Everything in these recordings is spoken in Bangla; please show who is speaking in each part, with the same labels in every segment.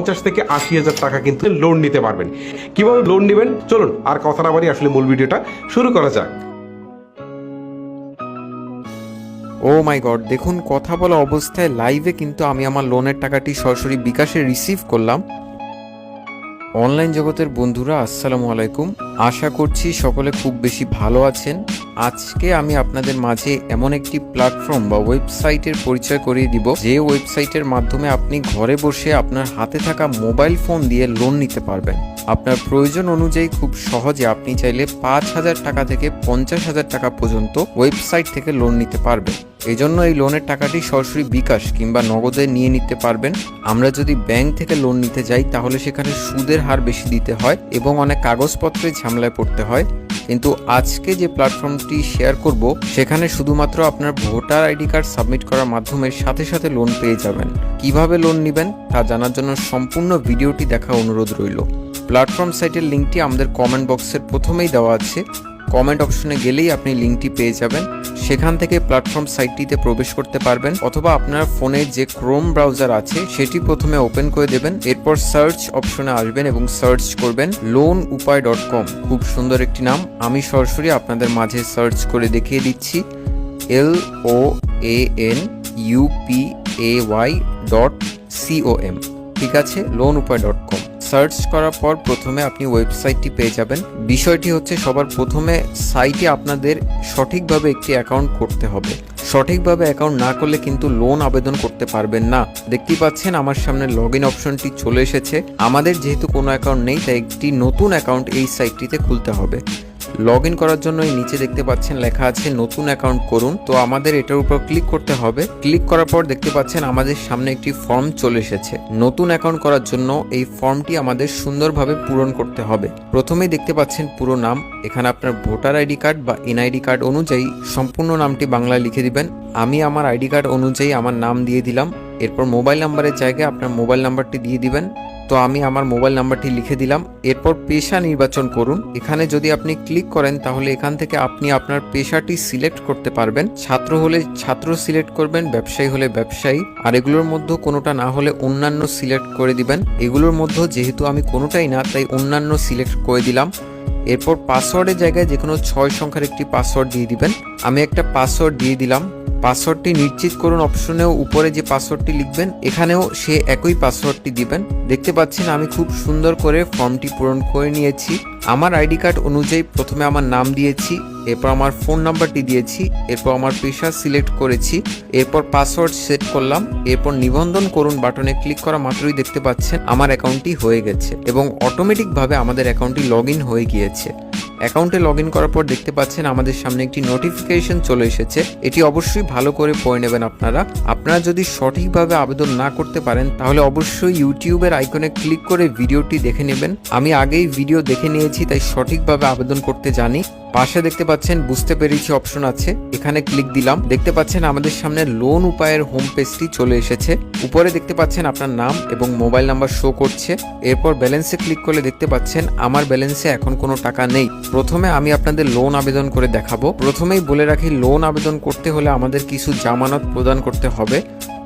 Speaker 1: পঞ্চাশ থেকে আশি হাজার টাকা কিন্তু লোন নিতে পারবেন। কীভাবে লোন নেবেন? চলুন, আর কথা না বাড়ি আসলে মূল ভিডিওটা শুরু করা যাক।
Speaker 2: ও মাই গড দেখুন, কথা বলা অবস্থায় লাইভে কিন্তু আমি আমার লোনের টাকাটি সরাসরি বিকাশে রিসিভ করলাম। অনলাইন জগতের বন্ধুরা, আসসালামু আলাইকুম। আশা করছি সকলে খুব বেশি ভালো আছেন। আজকে আমি আপনাদের মাঝে এমন একটি প্ল্যাটফর্ম বা ওয়েবসাইটের পরিচয় করিয়ে দিব, যে ওয়েবসাইটের মাধ্যমে আপনি ঘরে বসে আপনার হাতে থাকা মোবাইল ফোন দিয়ে লোন নিতে পারবেন। আপনার প্রয়োজন অনুযায়ী খুব সহজে আপনি চাইলে পাঁচ হাজার টাকা থেকে পঞ্চাশ হাজার টাকা পর্যন্ত ওয়েবসাইট থেকে লোন নিতে পারবেন। এজন্য এই লোনের টাকাটি সরাসরি বিকাশ কিংবা নগদে নিয়ে নিতে পারবেন। আমরা যদি ব্যাংক থেকে লোন নিতে যাই, তাহলে সেখানে সুদের হার বেশি দিতে হয় এবং অনেক কাগজপত্রে ঝামেলায় পড়তে হয়। কিন্তু আজকে যে প্ল্যাটফর্মটি শেয়ার করব, সেখানে শুধুমাত্র আপনার ভোটার আইডি কার্ড সাবমিট করার মাধ্যমে সাথে সাথে লোন পেয়ে যাবেন। কীভাবে লোন নেবেন, তা জানার জন্য সম্পূর্ণ ভিডিওটি দেখা অনুরোধ রইল। প্ল্যাটফর্ম সাইটের লিঙ্কটি আমাদের কমেন্ট বক্সের প্রথমেই দেওয়া আছে। কমেন্ট অপশনে গেলেই আপনি লিঙ্কটি পেয়ে যাবেন। সেখান থেকে প্ল্যাটফর্ম সাইটটিতে প্রবেশ করতে পারবেন, অথবা আপনার ফোনে যে ক্রোম ব্রাউজার আছে, সেটি প্রথমে ওপেন করে দেবেন, এরপর সার্চ অপশনে আসবেন এবং সার্চ করবেন লোন উপায় ডট কম খুব সুন্দর একটি নাম। আমি সরাসরি আপনাদের মাঝে সার্চ করে দেখিয়ে দিচ্ছি। L O A N UP A Y dot COM ঠিক আছে লোন উপায় ডট কম সার্চ করার পর প্রথমে আপনি ওয়েবসাইটটি পেয়ে যাবেন। বিষয়টি হচ্ছে সবার প্রথমে সাইটে আপনাদের সঠিকভাবে একটি অ্যাকাউন্ট করতে হবে। সঠিকভাবে অ্যাকাউন্ট না করলে কিন্তু লোন আবেদন করতে পারবেন না। দেখতেই পাচ্ছেন আমার সামনে লগ ইন অপশনটি চলে এসেছে। আমাদের যেহেতু কোনো অ্যাকাউন্ট নেই, তাই একটি নতুন অ্যাকাউন্ট এই সাইটটিতে খুলতে হবে। লগ ইন করার জন্য এই নিচে দেখতে পাচ্ছেন লেখা আছে নতুন অ্যাকাউন্ট করুন। তো আমাদের এটার উপর ক্লিক করতে হবে। ক্লিক করার পর দেখতে পাচ্ছেন আমাদের সামনে একটি ফর্ম চলে এসেছে। নতুন অ্যাকাউন্ট করার জন্য এই ফর্মটি আমাদের সুন্দরভাবে পূরণ করতে হবে। প্রথমেই দেখতে পাচ্ছেন পুরো নাম। এখানে আপনার ভোটার আইডি কার্ড বা এনআইডি কার্ড অনুযায়ী সম্পূর্ণ নামটি বাংলায় লিখে দিবেন। আমি আমার আইডি কার্ড অনুযায়ী আমার নাম দিয়ে দিলাম। এরপর মোবাইল নাম্বারের জায়গায় আপনার মোবাইল নাম্বারটি দিয়ে দিবেন। তো আমি আমার মোবাইল নাম্বারটি লিখে দিলাম। এরপর পেশা নির্বাচন করুন। এখানে যদি আপনি ক্লিক করেন, তাহলে এখান থেকে আপনি আপনার পেশাটি সিলেক্ট করতে পারবেন। ছাত্র হলে ছাত্র সিলেক্ট করবেন, ব্যবসায়ী হলে ব্যবসায়ী। আর এগুলোর মধ্যে কোনোটা না হলে অন্যান্য সিলেক্ট করে দিবেন। এগুলোর মধ্যে যেহেতু আমি কোনোটাই না, তাই অন্যান্য সিলেক্ট করে দিলাম। এরপর পাসওয়ার্ডের জায়গায় যে কোনো ছয় সংখ্যার একটি পাসওয়ার্ড দিয়ে দিবেন। আমি একটা পাসওয়ার্ড দিয়ে দিলাম। পাসওয়ার্ডটি নিশ্চিত করুন অপশনেও উপরে যে পাসওয়ার্ডটি লিখবেন, এখানেও সে একই পাসওয়ার্ডটি দিবেন। দেখতে পাচ্ছেন আমি খুব সুন্দর করে ফর্মটি পূরণ করে নিয়েছি। আমার আইডি কার্ড অনুযায়ী প্রথমে আমার নাম দিয়েছি, এরপর আমার ফোন নাম্বারটি দিয়েছি, এরপর আমার পেশা সিলেক্ট করেছি, এরপর পাসওয়ার্ড সেট করলাম, এরপর নিবন্ধন করুন বাটনে ক্লিক করা মাত্রই দেখতে পাচ্ছেন আমার অ্যাকাউন্টটি হয়ে গেছে এবং অটোমেটিকভাবে আমাদের অ্যাকাউন্টটি লগ হয়ে গিয়েছে। অ্যাকাউন্টে লগ ইন করার পর দেখতে পাচ্ছেন আমাদের সামনে একটি নোটিফিকেশন চলে এসেছে। এটি অবশ্যই ভালো করে পড়ে নেবেন আপনারা। আপনারা যদি সঠিকভাবে আবেদন না করতে পারেন, তাহলে অবশ্যই ইউটিউবের আইকনে ক্লিক করে ভিডিওটি দেখে নেবেন। আমি আগেই ভিডিও দেখে নিয়েছি, তাই সঠিকভাবে আবেদন করতে জানি। পাশে দেখতে পাচ্ছেন, বুঝতে পেরেছি অপশন আছে। এখানে ক্লিক দিলাম। দেখতে পাচ্ছেন, আমাদের সামনে লোন উপায়ের হোম পেজটি চলে এসেছে। উপরে দেখতে পাচ্ছেন আপনার নাম এবং মোবাইল নাম্বার শো করছে। এরপর ব্যালেন্সে ক্লিক করলে দেখতে পাচ্ছেন, আমার ব্যালেন্সে এখন কোনো টাকা নেই। প্রথমে আমি আপনাদের লোন আবেদন করে দেখাবো। প্রথমেই বলে রাখি লোন আবেদন করতে হলে আমাদের কিছু জামানত প্রদান করতে হবে।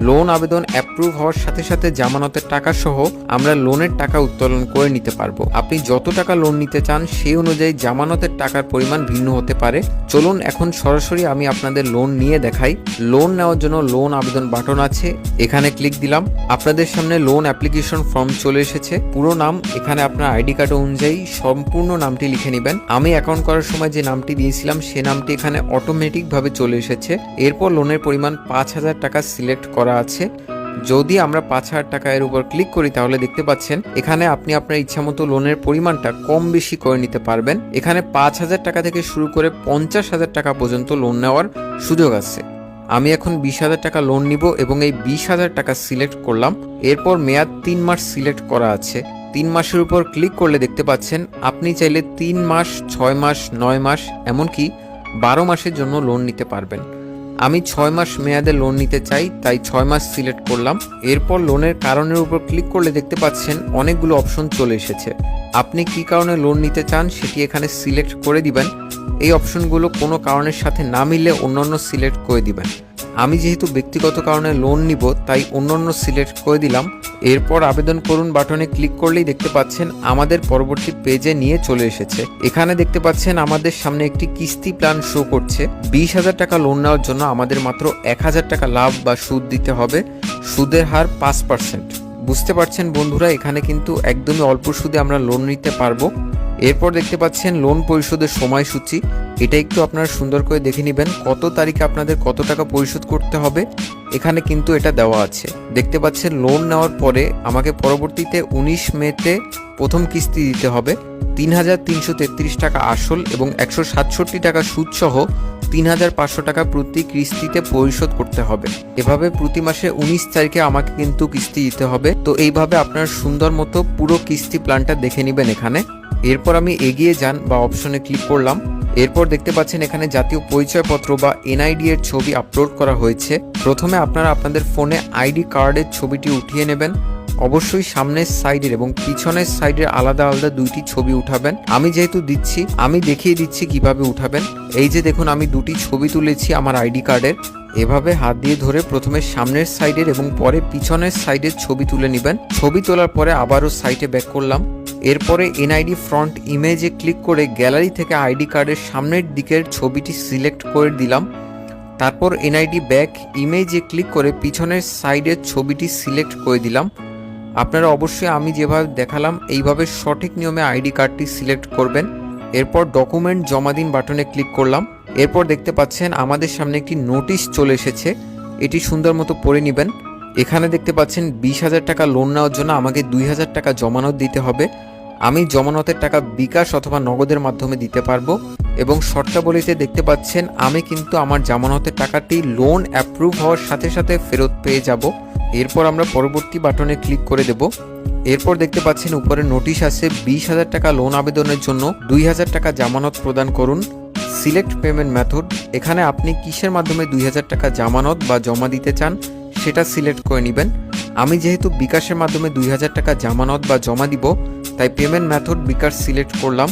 Speaker 2: লোন আবেদন অ্যাপ্রুভ হওয়ার সাথে সাথে জামানতের টাকা সহ আমরা লোনের টাকা উত্তোলন করে নিতে পারব। আপনি যত টাকা লোন নিতে চান, সেই অনুযায়ী জামানতের টাকার পরিমাণ ভিন্ন হতে পারে। চলুন এখন সরাসরি আমি আপনাদের লোন নিয়ে দেখাই। লোন নেওয়ার জন্য লোন আবেদন বাটন আছে। এখানে ক্লিক দিলাম। আপনাদের সামনে লোন অ্যাপ্লিকেশন ফর্ম চলে এসেছে। পুরো নাম, এখানে আপনার আইডি কার্ড অনুযায়ী সম্পূর্ণ নামটি লিখে নেবেন। আমি অ্যাকাউন্ট করার সময় যে নামটি দিয়েছিলাম, সে নামটি এখানে অটোমেটিকভাবে চলে এসেছে। এরপর লোনের পরিমাণ পাঁচ হাজার টাকা সিলেক্ট করা আছে। যদি আমরা পাঁচ হাজার টাকা এর উপর ক্লিক করি, তাহলে দেখতে পাচ্ছেন, এখানে আপনি আপনার ইচ্ছামতো লোনের পরিমাণটা কম বেশি করে নিতে পারবেন। এখানে পাঁচ হাজার টাকা থেকে শুরু করে পঞ্চাশ হাজার টাকা পর্যন্ত লোন নেওয়ার সুযোগ আছে। আমি এখন বিশ হাজার টাকা লোন নিব এবং এই বিশ হাজার টাকা সিলেক্ট করলাম। এরপর মেয়াদ তিন মাস সিলেক্ট করা আছে। তিন মাসের উপর ক্লিক করলে দেখতে পাচ্ছেন, আপনি চাইলে তিন মাস, ছয় মাস, নয় মাস, এমনকি বারো মাসের জন্য লোন নিতে পারবেন। আমি ছয় মাস মেয়াদে লোন নিতে চাই, তাই ছয় মাস সিলেক্ট করলাম। এরপর লোনের কারণের উপর ক্লিক করলে দেখতে পাচ্ছেন অনেকগুলো অপশন চলে এসেছে। আপনি কি কারণে লোন নিতে চান সেটি এখানে সিলেক্ট করে দিবেন। এই অপশনগুলো কোনো কারণের সাথে না মিলে অন্যান্য সিলেক্ট করে দিবেন। আমি যেহেতু ব্যক্তিগত কারণে লোন নিব, তাই অন্যান্য সিলেক্ট করে দিলাম। এরপর আবেদন করুন বাটনে ক্লিক করলেই দেখতে পাচ্ছেন আমাদের পরবর্তী পেজে নিয়ে চলে এসেছে। এখানে দেখতে পাচ্ছেন আমাদের সামনে একটি কিস্তি প্ল্যান শো করছে। বিশ হাজার টাকা লোন নেওয়ার জন্য আমাদের মাত্র এক হাজার টাকা লাভ বা সুদ দিতে হবে। সুদের হার পাঁচ পার্সেন্ট বুঝতে পারছেন বন্ধুরা, এখানে কিন্তু একদমই অল্প সুদে আমরা লোন নিতে পারব। এরপর দেখতে পাচ্ছেন লোন পরিশোধের সময়সূচি। এটা একটু আপনারা সুন্দর করে দেখে নেবেন কত তারিখে আপনাদের কত টাকা পরিশোধ করতে হবে। এখানে কিন্তু এটা দেওয়া আছে। দেখতে পাচ্ছেন লোন নেওয়ার পরে আমাকে পরবর্তীতে উনিশ মেতে প্রথম কিস্তি দিতে হবে। তিন হাজার তিনশো তেত্রিশ টাকা আসল এবং একশো সাতষট্টি টাকা সুদ সহ তিন হাজার পাঁচশো টাকা প্রতি কিস্তিতে পরিশোধ করতে হবে। এভাবে প্রতি মাসে উনিশ তারিখে আমাকে কিন্তু কিস্তি দিতে হবে। তো এইভাবে আপনার সুন্দর মতো পুরো কিস্তি প্ল্যানটা দেখে নেবেন এখানে। এরপর আমি এগিয়ে যান বা অপশনে ক্লিক করলাম। এরপর দেখতে পাচ্ছেন এখানে জাতীয় পরিচয়পত্র বা এনআইডি এর ছবি আপলোড করা হয়েছে। প্রথমে আপনারা আপনাদের ফোনে আইডি কার্ডের ছবিটি উঠিয়ে নেবেন। অবশ্যই সামনের সাইডের এবং পিছনের সাইডের আলাদা আলাদা দুইটি ছবি উঠাবেন। আমি যেহেতু দিচ্ছি, আমি দেখিয়ে দিচ্ছি কীভাবে উঠাবেন। এই যে দেখুন, আমি দুটি ছবি তুলেছি আমার আইডি কার্ডের। এভাবে হাত দিয়ে ধরে প্রথমে সামনের সাইডের এবং পরে পিছনের সাইডের ছবি তুলে নেবেন। ছবি তোলার পরে আবারও সাইটে ব্যাক করলাম। এরপরে এনআইডি ফ্রন্ট ইমেজে ক্লিক করে গ্যালারি থেকে আইডি কার্ডের সামনের দিকের ছবিটি সিলেক্ট করে দিলাম। তারপর এনআইডি ব্যাক ইমেজে ক্লিক করে পিছনের সাইডের ছবিটি সিলেক্ট করে দিলাম। আপনারা অবশ্যই আমি যেভাবে দেখালাম, এইভাবে সঠিক নিয়মে আইডি কার্ডটি সিলেক্ট করবেন। এরপর ডকুমেন্ট জমা দিন বাটনে ক্লিক করলাম। এরপর দেখতে পাচ্ছেন আমাদের সামনে একটি নোটিশ চলে এসেছে। এটি সুন্দর মতো পড়ে নেবেন। এখানে দেখতে পাচ্ছেন বিশ হাজার টাকা লোন নেওয়ার জন্য আমাকে দুই হাজার টাকা জমানত দিতে হবে। আমি জমানতের টাকা বিকাশ অথবা নগদের মাধ্যমে দিতে পারব এবং শর্তাবলীতে দেখতে পাচ্ছেন আমি কিন্তু আমার জামানতের টাকাটি লোন অ্যাপ্রুভ হওয়ার সাথে সাথে ফেরত পেয়ে যাব। এরপর আমরা পরবর্তী বাটনে ক্লিক করে দেব। এরপর দেখতে পাচ্ছেন উপরে নোটিশ আছে বিশ হাজার টাকা লোন আবেদনের জন্য দুই হাজার টাকা জামানত প্রদান করুন। সিলেক্ট পেমেন্ট মেথড এখানে আপনি কিসের মাধ্যমে দুই হাজার টাকা জামানত বা জমা দিতে চান সেটা সিলেক্ট করে নেবেন। আমি যেহেতু বিকাশের মাধ্যমে দুই হাজার টাকা জামানত বা জমা দিব, তাই পেমেন্ট মেথড বিকাশ সিলেক্ট করলাম।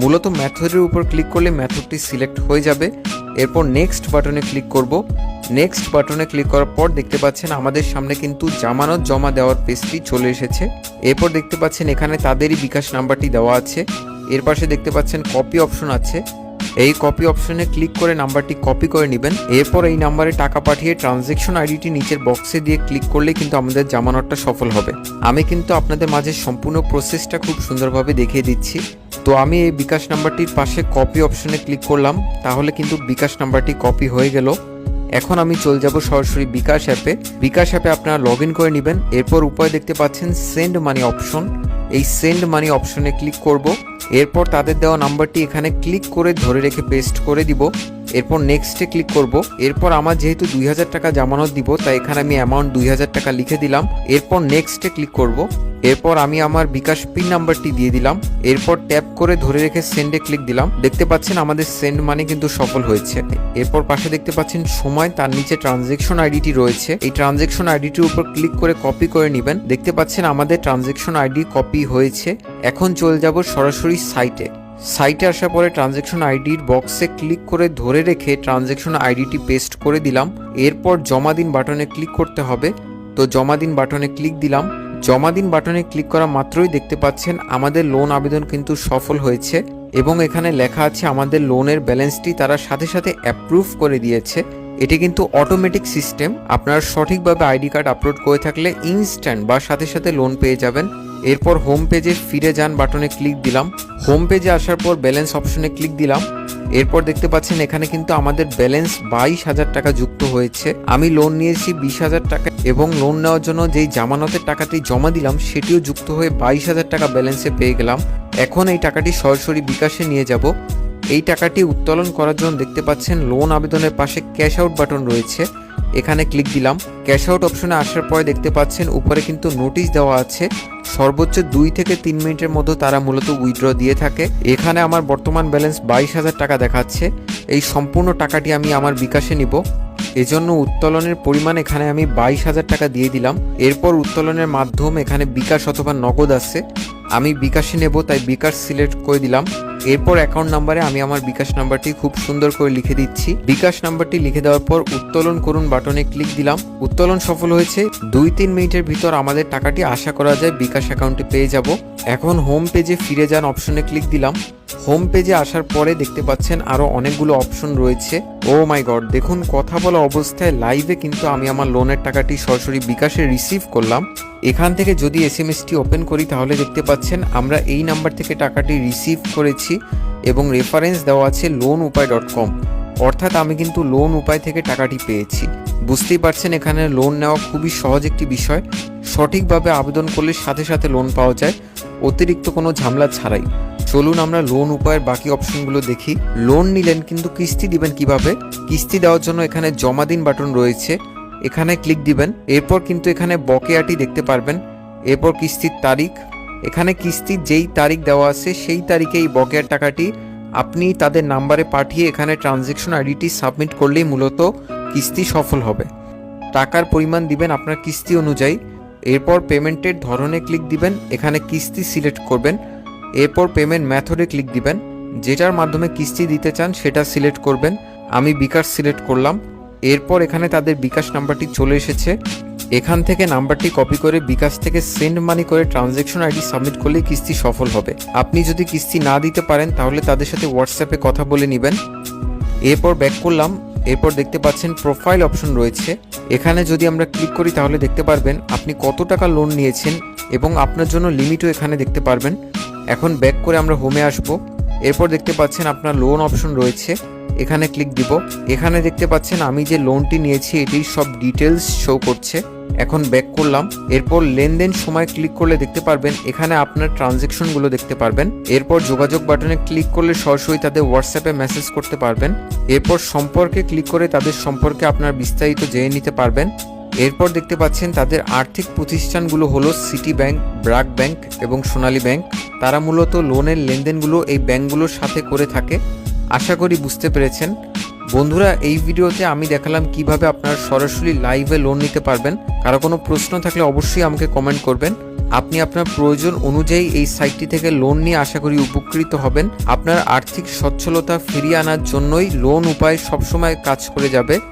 Speaker 2: মূলত মেথডের উপর ক্লিক করলে মেথডটি সিলেক্ট হয়ে যাবে। এরপর নেক্সট বাটনে ক্লিক করব। নেক্সট বাটনে ক্লিক করার পর দেখতে পাচ্ছেন আমাদের সামনে কিন্তু জামানত জমা দেওয়ার পেজটি চলে এসেছে। এরপর দেখতে পাচ্ছেন এখানে তাদেরই বিকাশ নাম্বারটি দেওয়া আছে। এর পাশে দেখতে পাচ্ছেন কপি অপশন আছে। এই কপি অপশনে ক্লিক করে নাম্বারটি কপি করে নেবেন। এরপর এই নাম্বারে টাকা পাঠিয়ে ট্রানজেকশন আইডিটি নিচের বক্সে দিয়ে ক্লিক করলে কিন্তু আমাদের জামানতটা সফল হবে। আমি কিন্তু আপনাদের মাঝে সম্পূর্ণ প্রসেসটা খুব সুন্দরভাবে দেখিয়ে দিচ্ছি। তো আমি এই বিকাশ নাম্বারটির পাশে কপি অপশনে ক্লিক করলাম, তাহলে কিন্তু বিকাশ নাম্বারটি কপি হয়ে গেল। এখন আমি চলে যাব সরাসরি বিকাশ অ্যাপে বিকাশ অ্যাপে আপনারা লগ ইন করে নেবেন। এরপর উপায় দেখতে পাচ্ছেন সেন্ড মানি অপশন এই সেন্ড মানি অপশনে ক্লিক করব। এরপর তাদের দেওয়া নাম্বারটি এখানে ক্লিক করে ধরে রেখে পেস্ট করে দিব। এরপর নেক্সটে ক্লিক করব। এরপর আমার যেহেতু দুই হাজার টাকা জামানত দিব, তাই এখানে আমি অ্যামাউন্ট দুই হাজার টাকা লিখে দিলাম। এরপর নেক্সটে ক্লিক করব। এরপর আমি আমার বিকাশ পিন নাম্বারটি দিয়ে দিলাম। এরপর ট্যাপ করে ধরে রেখে সেন্ডে ক্লিক দিলাম। দেখতে পাচ্ছেন আমাদের সেন্ড মানে কিন্তু সফল হয়েছে। এরপর পাশে দেখতে পাচ্ছেন সময়, তার নিচে ট্রানজেকশন আইডিটি রয়েছে। এই ট্রানজেকশন আইডিটির উপর ক্লিক করে কপি করে নেবেন। দেখতে পাচ্ছেন আমাদের ট্রানজেকশন আইডি কপি হয়েছে। এখন চলে যাব সরাসরি সাইটে সাইটে আসার পরে ট্রানজেকশন আইডির বক্সে ক্লিক করে ধরে রেখে ট্রানজেকশন আইডিটি পেস্ট করে দিলাম। এরপর জমা দিন বাটনে ক্লিক করতে হবে। তো জমা দিন বাটনে ক্লিক দিলাম। জমা দিন বাটনে ক্লিক করা মাত্রই দেখতে পাচ্ছেন আমাদের লোন আবেদন কিন্তু সফল হয়েছে এবং এখানে লেখা আছে আমাদের লোনের ব্যালেন্সটি তারা সাথে সাথে অ্যাপ্রুভ করে দিয়েছে। এটি কিন্তু অটোমেটিক সিস্টেম। আপনারা সঠিকভাবে আইডি কার্ড আপলোড করে থাকলে ইনস্ট্যান্ট বা সাথে সাথে লোন পেয়ে যাবেন। এরপর হোম পেজে ফিরে যান বাটনে ক্লিক দিলাম। হোম পেজে আসার পর ব্যালেন্স অপশনে ক্লিক দিলাম। এরপর দেখতে পাচ্ছেন এখানে কিন্তু আমাদের ব্যালেন্স বাইশ হাজার টাকা যুক্ত হয়েছে। আমি লোন নিয়েছি বিশ হাজার টাকা এবং লোন নেওয়ার জন্য যেই জামানতের টাকাটি জমা দিলাম, সেটিও যুক্ত হয়ে বাইশ হাজার টাকা ব্যালেন্সে পেয়ে গেলাম। এখন এই টাকাটি সরাসরি বিকাশে নিয়ে যাব। এই টাকাটি উত্তোলন করার জন্য দেখতে পাচ্ছেন লোন আবেদনের পাশে ক্যাশ আউট বাটন রয়েছে। এখানে ক্লিক দিলাম। ক্যাশ আউট অপশনে আসার পরে দেখতে পাচ্ছেন উপরে কিন্তু নোটিশ দেওয়া আছে। সর্বোচ্চ দুই থেকে তিন মিনিটের মধ্যে তারা মূলত উইথড্র দিয়ে থাকে। এখানে আমার বর্তমান ব্যালেন্স বাইশ হাজার টাকা দেখাচ্ছে। এই সম্পূর্ণ টাকাটি আমি আমার বিকাশে নিব। এজন্য উত্তোলনের পরিমাণ এখানে আমি বাইশ হাজার টাকা দিয়ে দিলাম। এরপর উত্তোলনের মাধ্যম এখানে বিকাশ অথবা নগদ আছে। আমি বিকাশে নেব, তাই বিকাশ সিলেক্ট করে দিলাম। এরপর অ্যাকাউন্ট নাম্বারে আমি আমার বিকাশ নাম্বারটি খুব সুন্দর করে লিখে দিচ্ছি। বিকাশ নাম্বারটি লিখে দেওয়ার পর উত্তোলন করুন বাটনে ক্লিক দিলাম। উত্তোলন সফল হয়েছে। দুই তিন মিনিটের ভিতর আমাদের টাকাটি আশা করা যায় বিকাশ অ্যাকাউন্টে পেয়ে যাব। এখন হোম পেজে ফিরে যান অপশনে ক্লিক দিলাম। হোম পেজে আসার পরে দেখতে পাচ্ছেন আরও অনেকগুলো অপশন রয়েছে। ও মাই গড দেখুন, কথা বলা অবস্থায় লাইভে কিন্তু আমি আমার লোনের টাকাটি সরাসরি বিকাশে রিসিভ করলাম। এখান থেকে যদি এস এম এসটি ওপেন করি, তাহলে দেখতে পাচ্ছেন আমরা এই নাম্বার থেকে টাকাটি রিসিভ করেছি এবং রেফারেন্স দেওয়া আছে লোন উপায় ডট কম অর্থাৎ আমি কিন্তু লোন উপায় থেকে টাকাটি পেয়েছি। বুঝতেই পারছেন, এখানে লোন নেওয়া খুবই সহজ একটি বিষয়। সঠিকভাবে আবেদন করলে সাথে সাথে লোন পাওয়া যায়। অতিরিক্ত কোনো ঝামেলা ছাড়াই। চলুন আমরা লোন উপায়ের বাকি অপশনগুলো দেখি। লোন নিলেন কিন্তু কিস্তি দিবেন কীভাবে? কিস্তি দেওয়ার জন্য এখানে জমা দিন বাটন রয়েছে। এখানে ক্লিক দিবেন। এরপর কিন্তু এখানে বকেয়াটি দেখতে পারবেন। এরপর কিস্তির তারিখ। এখানে কিস্তির যেই তারিখ দেওয়া আছে, সেই তারিখে এই বকেয়ার টাকাটি আপনি তাদের নাম্বারে পাঠিয়ে এখানে ট্রানজেকশন আইডিটি সাবমিট করলেই মূলত কিস্তি সফল হবে। টাকার পরিমাণ দিবেন আপনার কিস্তি অনুযায়ী। এরপর পেমেন্টের ধরনে ক্লিক দিবেন। এখানে কিস্তি সিলেক্ট করবেন। এরপর পেমেন্ট মেথডে ক্লিক দিবেন। যেটার মাধ্যমে কিস্তি দিতে চান সেটা সিলেক্ট করবেন। আমি বিকাশ সিলেক্ট করলাম। এরপর এখানে তাদের বিকাশ নাম্বারটি চলে এসেছে। এখান থেকে নাম্বারটি কপি করে বিকাশ থেকে সেন্ড মানি করে ট্রানজ্যাকশন আইডি সাবমিট করলে কিস্তি সফল হবে। আপনি যদি কিস্তি না দিতে পারেন, তাহলে তাদের সাথে হোয়াটসঅ্যাপে কথা বলে নেবেন। এরপর ব্যাক করলাম। এরপর দেখতে পাচ্ছেন প্রোফাইল অপশন রয়েছে। এখানে যদি আমরা ক্লিক করি, তাহলে দেখতে পারবেন আপনি কত টাকা লোন নিয়েছেন এবং আপনার জন্য লিমিটও এখানে দেখতে পারবেন। এখন ব্যাক করে আমরা হোমে আসব। এরপর দেখতে পাচ্ছেন আপনার লোন অপশন রয়েছে। এখানে ক্লিক দিব। এখানে দেখতে পাচ্ছেন আমি যে লোনটি নিয়েছি এটির সব ডিটেলস শো করছে। এখন ব্যাক করলাম। এরপর লেনদেন সময় ক্লিক করলে দেখতে পারবেন, এখানে আপনার ট্রানজেকশনগুলো দেখতে পারবেন। এরপর যোগাযোগ বাটনে ক্লিক করলে সরাসরি তাদের হোয়াটসঅ্যাপে মেসেজ করতে পারবেন। এরপর সম্পর্কে ক্লিক করে তাদের সম্পর্কে আপনার বিস্তারিত জেনে নিতে পারবেন। এরপর দেখতে পাচ্ছেন তাদের আর্থিক প্রতিষ্ঠানগুলো হলো সিটি ব্যাংক, ব্রাক ব্যাংক এবং সোনালী ব্যাংক। তারা মূলত লোনের লেনদেনগুলো এই ব্যাংকগুলোর সাথে করে থাকে। আশা করি বুঝতে পেরেছেন। বন্ধুরা, এই ভিডিওতে আমি দেখালাম কীভাবে আপনারা সরাসরি লাইভে লোন নিতে পারবেন। কারও কোনো প্রশ্ন থাকলে অবশ্যই আমাকে কমেন্ট করবেন। আপনি আপনার প্রয়োজন অনুযায়ী এই সাইটটি থেকে লোন নিয়ে আশা করি উপকৃত হবেন। আপনার আর্থিক সচ্ছলতা ফিরিয়ে আনার জন্যই লোন উপায় সবসময় কাজ করে যাবে।